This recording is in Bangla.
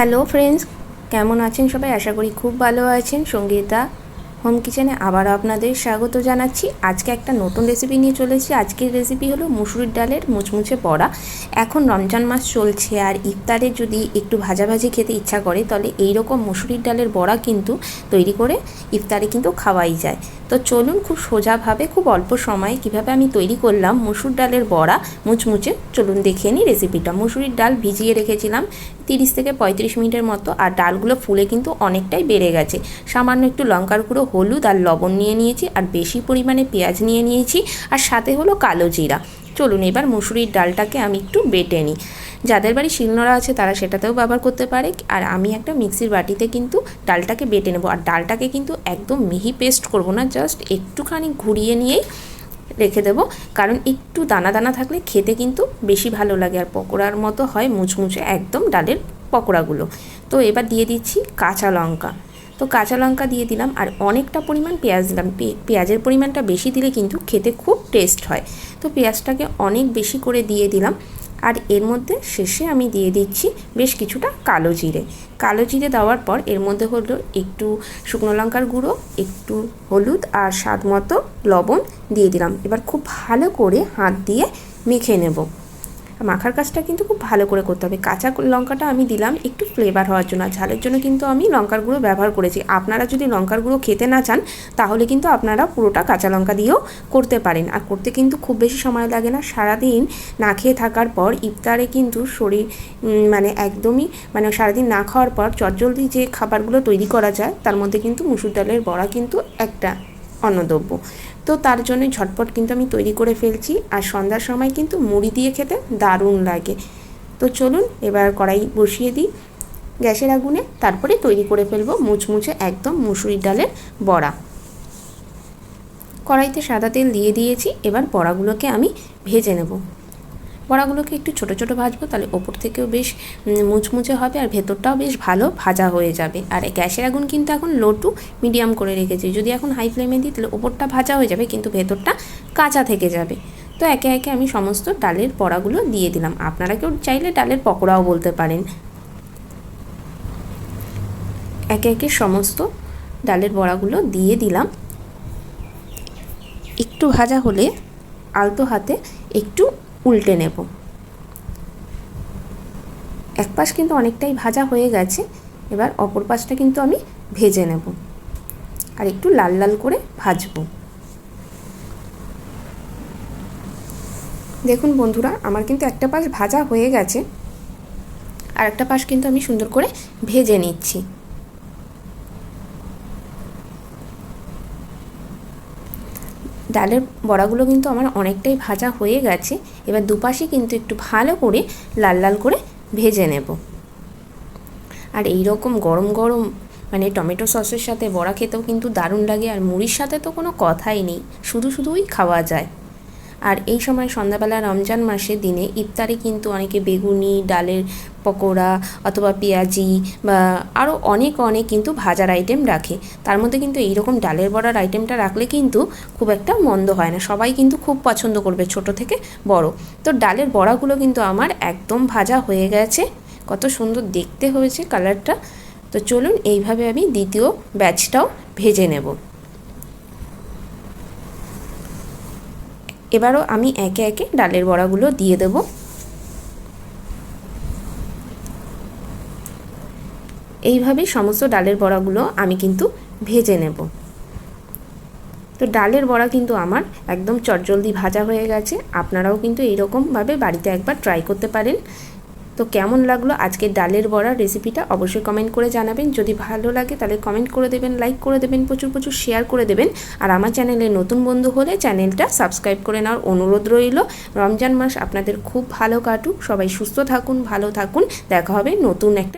হ্যালো ফ্রেন্ডস, কেমন আছেন সবাই? আশা করি খুব ভালো আছেন। সঙ্গীতা হোম কিচেনে আবারও আপনাদের স্বাগত জানাচ্ছি। আজকে একটা নতুন রেসিপি নিয়ে চলেছি। আজকের রেসিপি হলো মুসুরির ডালের মুচমুচে পড়া এখন রমজান মাস চলছে আর ইফতারে যদি একটু ভাজাভাজি খেতে ইচ্ছা করে, তাহলে এই রকম মুসুরির ডালের বড়া কিন্তু তৈরি করে ইফতারে কিন্তু খাওয়াই যায়। তো চলুন খুব সোজাভাবে, খুব অল্প সময়ে কীভাবে আমি তৈরি করলাম মুসুর ডালের বড়া মুচমুচে, চলুন দেখে নিই রেসিপিটা মুসুরির ডাল ভিজিয়ে রেখেছিলাম তিরিশ থেকে পঁয়ত্রিশ মিনিটের মতো, আর ডালগুলো ফুলে কিন্তু অনেকটাই বেড়ে গেছে। সামান্য একটু লঙ্কার গুঁড়ো, হলুদ আর লবণ নিয়ে নিয়েছি, আর বেশি পরিমাণে পেঁয়াজ নিয়ে নিয়েছি, আর সাথে হলো কালো জিরা। চলুন এবার মুসুরির ডালটাকে আমি একটু বেটে নিই। যাদের বাড়ি শিলনোড়া আছে, তারা সেটাতেও ব্যবহার করতে পারে, আর আমি একটা মিক্সির বাটিতে কিন্তু ডালটাকে বেটে নেব। আর ডালটাকে কিন্তু একদম মিহি পেস্ট করব না, জাস্ট একটুখানি ঘুরিয়ে নিয়েই রেখে দেবো। কারণ একটু দানা দানা থাকলে খেতে কিন্তু বেশি ভালো লাগে। আর পকোড়ার মতো হয় মুচমুচে একদম ডালের পকোড়াগুলো। তো এবার দিয়ে দিচ্ছি কাঁচা লঙ্কা। তো কাঁচা লঙ্কা দিয়ে দিলাম আর অনেকটা পরিমাণ পেঁয়াজ দিলাম। পেঁয়াজের পরিমাণটা বেশি দিলে কিন্তু খেতে খুব টেস্ট হয়। তো পেঁয়াজটাকে অনেক বেশি করে দিয়ে দিলাম। আর এর মধ্যে শেষে আমি দিয়ে দিচ্ছি বেশ কিছুটা কালো জিরে। কালো জিরে দেওয়ার পর এর মধ্যে হলো একটু শুকনো লঙ্কার গুঁড়ো, একটু হলুদ আর স্বাদ মতো লবণ দিয়ে দিলাম। এবার খুব ভালো করে হাত দিয়ে মেখে নেব। মাখার কাজটা কিন্তু খুব ভালো করে করতে হবে। কাঁচা লঙ্কাটা আমি দিলাম, একটু ফ্লেভার হওয়ার জন্য। ঝালের জন্য কিন্তু আমি লঙ্কার গুঁড়ো ব্যবহার করেছি। আপনারা যদি লঙ্কার গুঁড়ো খেতে না চান, তাহলে কিন্তু আপনারা পুরোটা কাঁচা লঙ্কা দিয়েও করতে পারেন। আর করতে কিন্তু খুব বেশি সময় লাগে না। সারাদিন না খেয়ে থাকার পর ইফতারে কিন্তু শরীর মানে একদমই মানে সারাদিন না খাওয়ার পর চটজলদি যে খাবারগুলো তৈরি করা যায়, তার মধ্যে কিন্তু মুসুর ডালের বড়া কিন্তু একটা অন্নদ্রব্য। তো তার জন্য ঝটপট কিন্তু আমি তৈরি করে ফেলছি। আর সন্ধ্যার সময় কিন্তু মুড়ি দিয়ে খেতে দারুণ লাগে। তো চলুন এবার কড়াই বসিয়ে দিই। গ্যাসের আগুনে তারপরে তৈরি করে ফেলব মুচমুচে একদম মুসুরির ডালের বড়া। কড়াইতে সাদা তেল দিয়ে দিয়েছি। এবার বড়াগুলোকে আমি ভেজে নেব। বড়াগুলোকে একটু ছোট ছোট ভাজবো, তাহলে ওপর থেকেও বেশ মুচমুচে হবে আর ভেতরটাও বেশ ভালো ভাজা হয়ে যাবে। আর গ্যাসের আগুন কিন্তু এখন লো টু মিডিয়াম করে রেখেছি। যদি এখন হাই ফ্লেমে দিই, তাহলে ওপরটা ভাজা হয়ে যাবে, কিন্তু ভেতরটা কাঁচা থেকে যাবে। তো একে একে আমি সমস্ত ডালের বড়াগুলো দিয়ে দিলাম। আপনারা কেউ চাইলে ডালের পকোড়াও বলতে পারেন। একে একে সমস্ত ডালের বড়াগুলো দিয়ে দিলাম। একটু ভাজা হলে আলতো হাতে একটু উল্টে নেব। এক পাশ কিন্তু অনেকটাই ভাজা হয়ে গেছে, এবার অপর পাশটা কিন্তু আমি ভেজে নেব আর একটু লাল লাল করে ভাজবো। দেখুন বন্ধুরা, আমার কিন্তু একটা পাশ ভাজা হয়ে গেছে আর একটা পাশ কিন্তু আমি সুন্দর করে ভেজে নিচ্ছি। ডালের বড়াগুলো কিন্তু আমার অনেকটাই ভাজা হয়ে গেছে। এবার দুপাশে কিন্তু একটু ভালো করে লাল লাল করে ভেজে নেব। আর এই রকম গরম গরম মানে টমেটো সসের সাথে বড়া খেতেও কিন্তু দারুণ লাগে। আর মুড়ির সাথে তো কোনো কথাই নেই। শুধু শুধুই খাওয়া যায়। আর এই সময় সন্ধ্যাবেলা রমজান মাসে দিনে ইফতারে কিন্তু অনেকে বেগুনি, ডালের পকোড়া অথবা পেঁয়াজি বা আরও অনেক অনেক কিন্তু ভাজার আইটেম রাখে। তার মধ্যে কিন্তু এইরকম ডালের বড়ার আইটেমটা রাখলে কিন্তু খুব একটা মন্দ হয় না। সবাই কিন্তু খুব পছন্দ করবে ছোট থেকে বড়। তো ডালের বড়াগুলো কিন্তু আমার একদম ভাজা হয়ে গেছে। কত সুন্দর দেখতে হয়েছে কালারটা তো চলুন এইভাবে আমি দ্বিতীয় ব্যাচটাও ভেজে নেব। এবারও আমি একে একে ডালের বড়াগুলো দিয়ে দেব। এইভাবেই সমস্ত ডালের বড়াগুলো আমি কিন্তু ভেজে নেব। তো ডালের বড়া কিন্তু আমার একদম চটজলদি ভাজা হয়ে গেছে। আপনারাও কিন্তু এইরকমভাবে বাড়িতে একবার ট্রাই করতে পারেন। তো কেমন লাগল আজকের ডালের বড়া রেসিপিটা অবশ্যই কমেন্ট করে জানাবেন। যদি ভালো লাগে তাহলে কমেন্ট করে দেবেন লাইক করে দেবেন, প্রচুর প্রচুর শেয়ার করে দেবেন। আর আমার চ্যানেলে নতুন বন্ধু হলে চ্যানেলটা সাবস্ক্রাইব করে নেওয়ার অনুরোধ রইল। রমজান মাস আপনাদের খুব ভালো কাটুক। সবাই সুস্থ থাকুন, ভালো থাকুন। দেখা হবে নতুন একটা